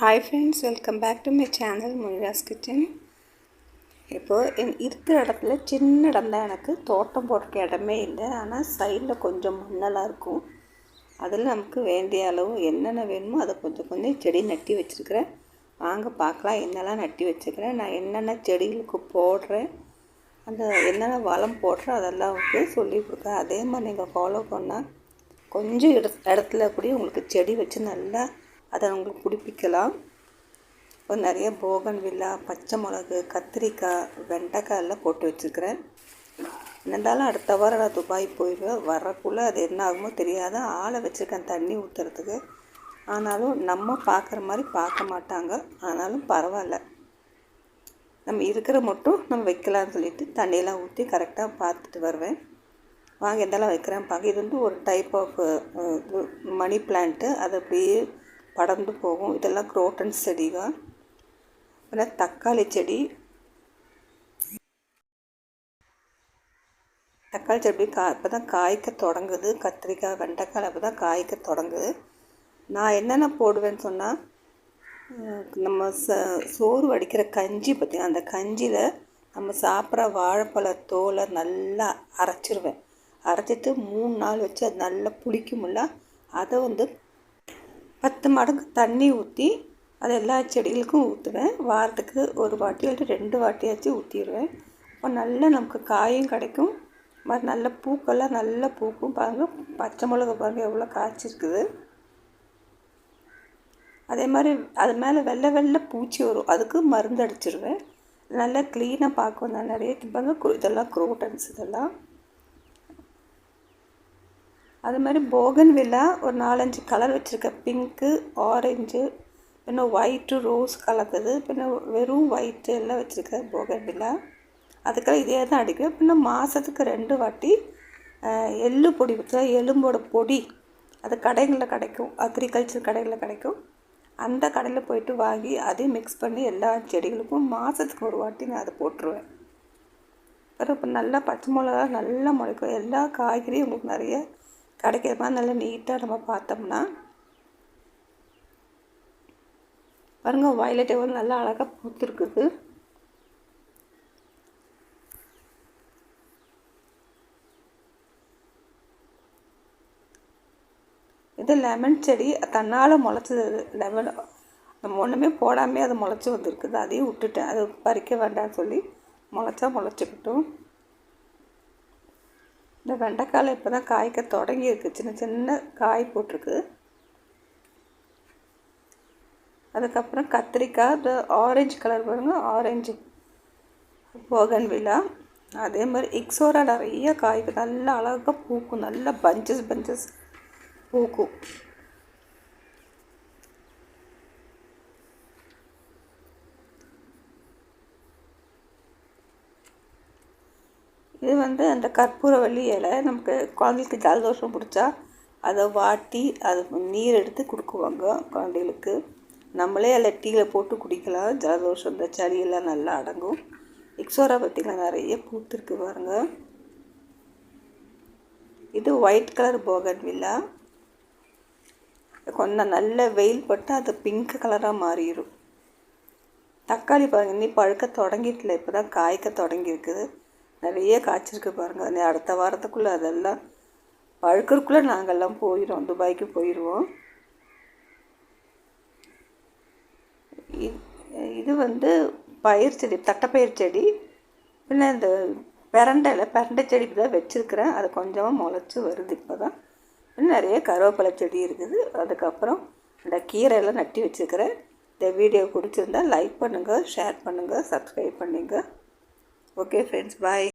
Hi friends welcome back to my channel Munira's kitchen இப்போது என் இருக்கிற இடத்துல சின்ன இடம் தான் எனக்கு தோட்டம் போடுறக்கு இடமே இல்லை. ஆனால் சைடில் கொஞ்சம் மண்ணெல்லாம் இருக்கும். அதில் நமக்கு வேண்டிய அளவு என்னென்ன வேணுமோ அதை கொஞ்சம் கொஞ்சம் செடி நட்டி வச்சுருக்கிறேன். வாங்க பார்க்கலாம் என்னெல்லாம் நட்டி வச்சுருக்கிறேன். நான் என்னென்ன செடிகளுக்கு போடுறேன் அந்த என்னென்ன வளம் போடுறேன் அதெல்லாம் வந்து சொல்லி கொடுக்குறேன். அதே மாதிரி நீங்கள் ஃபாலோ பண்ணால் கொஞ்சம் இட இடத்துல கூட உங்களுக்கு செடி வச்சு நல்லா அதை உங்களுக்கு பிடிப்பிக்கலாம். நிறைய போகன் வில்லா பச்சை மிளகு கத்திரிக்காய் வெண்டைக்காய் எல்லாம் போட்டு வச்சுருக்கிறேன் இருந்தாலும் அடுத்த வாரம் நான் துபாய் போயிடுவேன். வரக்குள்ளே அது என்ன ஆகுமோ தெரியாத. ஆளை வச்சுருக்கேன் தண்ணி ஊற்றுறதுக்கு ஆனாலும் நம்ம பார்க்குற மாதிரி பார்க்க மாட்டாங்க. ஆனாலும் பரவாயில்ல. நம்ம இருக்கிற மட்டும் நம்ம வைக்கலாம்னு சொல்லிட்டு தண்ணியெல்லாம் ஊற்றி கரெக்டாக பார்த்துட்டு வருவேன். வாங்க எந்தெல்லாம் வைக்கிறேன் பார்க்க. இது வந்து ஒரு டைப் ஆஃப் மணி பிளான்ட்டு அதை அப்படியே படர்ந்து போகும். இதெல்லாம் குரோட்டன் தான் அப்புறம் தக்காளி செடி. தக்காளி செடி கா இப்போ தான் காய்க்க தொடங்குது. கத்திரிக்காய் வெண்டைக்காய் அப்போ தான் காய்க்க தொடங்குது. நான் என்னென்ன போடுவேன்னு சொன்னால் நம்ம ச சோறு வடிக்கிற கஞ்சி பார்த்திங்கன்னா அந்த கஞ்சியில் நம்ம சாப்பிட்ற வாழைப்பழ தோலை நல்லா அரைச்சிருவேன். அரைச்சிட்டு மூணு நாள் வச்சு அது நல்லா புளிக்கும்ல அதை வந்து பத்து மடங்கு தண்ணி ஊற்றி அது எல்லா செடிகளுக்கும் ஊற்றுவேன் வாரத்துக்கு ஒரு வாட்டி அல்லது ரெண்டு வாட்டியாச்சும் ஊற்றிடுவேன் அப்போ நல்லா நமக்கு காயும் கிடைக்கும். மாதிரி நல்ல பூக்கெல்லாம் நல்லா பூக்கும். பாருங்கள் பச்சை மிளகா பாருங்கள் எவ்வளோ காய்ச்சிருக்குது. அதே மாதிரி அது மேலே வெள்ளை வெள்ளை பூச்சி வரும். அதுக்கு மருந்து அடிச்சிடுவேன் நல்லா க்ளீனாக பார்க்கும். நான் நிறைய பாருங்க இதெல்லாம் குரோட்டன்ஸ் இதெல்லாம். அது மாதிரி போகன் வில்லா ஒரு நாலஞ்சு கலர் வச்சுருக்கேன் பிங்க்கு ஆரஞ்சு பின்ன ஒயிட்டு ரோஸ் கலந்தது. பின்ன வெறும் ஒயிட்டு எல்லாம் வச்சுருக்கேன் போகன் வில்லா. அதுக்கெல்லாம் இதே தான் அடிக்கிறேன் பின்ன மாதத்துக்கு ரெண்டு வாட்டி எள்ளு பொடி வச்சா எலும்போட பொடி அது கடைகளில் கிடைக்கும். அக்ரிகல்ச்சர் கடைகளில் கிடைக்கும். அந்த கடையில் போயிட்டு வாங்கி அதையும் மிக்ஸ் பண்ணி எல்லா செடிகளுக்கும் மாதத்துக்கு ஒரு வாட்டி நான் அதை போட்டுருவேன். அப்புறம் இப்போ நல்லா பச்சை மிளகா நல்லா முளைக்கும். எல்லா காய்கறியும் உங்களுக்கு நிறைய கிடைக்கிற மாதிரி நல்லா நீட்டாக நம்ம பார்த்தோம்னா பாருங்கள் வயலட் எவ்வளோ நல்லா அழகாக பூத்துருக்குது. இது லெமன் செடி தன்னால் முளைச்சது லெமன் நம்ம ஒன்றுமே போடாமே அது முளைச்சி வந்துருக்குது. அதையும் விட்டுட்டேன். அது பறிக்க வேண்டாம்னு சொல்லி முளைச்சா முளைச்சிக்கிட்டோம். இந்த வெண்டைக்காயில் இப்போ தான் காய்க்க தொடங்கியிருக்கு. சின்ன சின்ன காய் போட்டிருக்கு. அதுக்கப்புறம் கத்திரிக்காய் இந்த ஆரஞ்சு கலர் பாருங்கள் ஆரஞ்சு போகன் விழா. அதே மாதிரி இக்ஸோரா நிறைய காய்க்கு நல்லா அழகாக பூக்கும் நல்லா பஞ்சஸ் பஞ்சஸ் பூக்கும். இது வந்து அந்த கற்பூரவள்ளி இலை. நமக்கு குழந்தைகளுக்கு ஜலதோஷம் பிடிச்சா அதை வாட்டி அதை நீர் எடுத்து கொடுக்குவாங்க குழந்தைகளுக்கு. நம்மளே அதில் டீயில் போட்டு குடிக்கலாம். ஜலதோஷம் இந்த சளியெல்லாம் நல்லா அடங்கும். எக்ஸோரா பார்த்திங்களா நிறைய பூத்துருக்கு பாருங்க. இது ஒயிட் கலர் போகன் வில்லா. கொஞ்சம் நல்ல வெயில் பட்டு அது பிங்க் கலராக மாறிடும். தக்காளி பாருங்க இன்னி பழுக்க தொடங்கிட்டுல இப்போ தான் காய்க்க தொடங்கியிருக்குது. நிறைய காய்ச்சிருக்கு பாருங்கள் அடுத்த வாரத்துக்குள்ளே அதெல்லாம் பழுக்கிறதுக்குள்ளே நாங்கள்லாம் போயிடுவோம் துபாய்க்கு போயிடுவோம் இது வந்து பயிர் செடி தட்டைப்பயிர் செடி. பின்ன இந்த பிரண்டையில் பிரண்டை செடி தான் வச்சுருக்கிறேன். அது கொஞ்சமாக முளைச்சி வருது இப்போ தான் இன்னும் நிறைய கருவேப்பிலை செடி இருக்குது. அதுக்கப்புறம் இந்த கீரையெல்லாம் நட்டி வச்சுருக்கிறேன். இந்த வீடியோ பிடிச்சிருந்தால் லைக் பண்ணுங்கள் ஷேர் பண்ணுங்கள் சப்ஸ்கிரைப் பண்ணுங்கள் ஓகே ஃப்ரெண்ட்ஸ் பாய்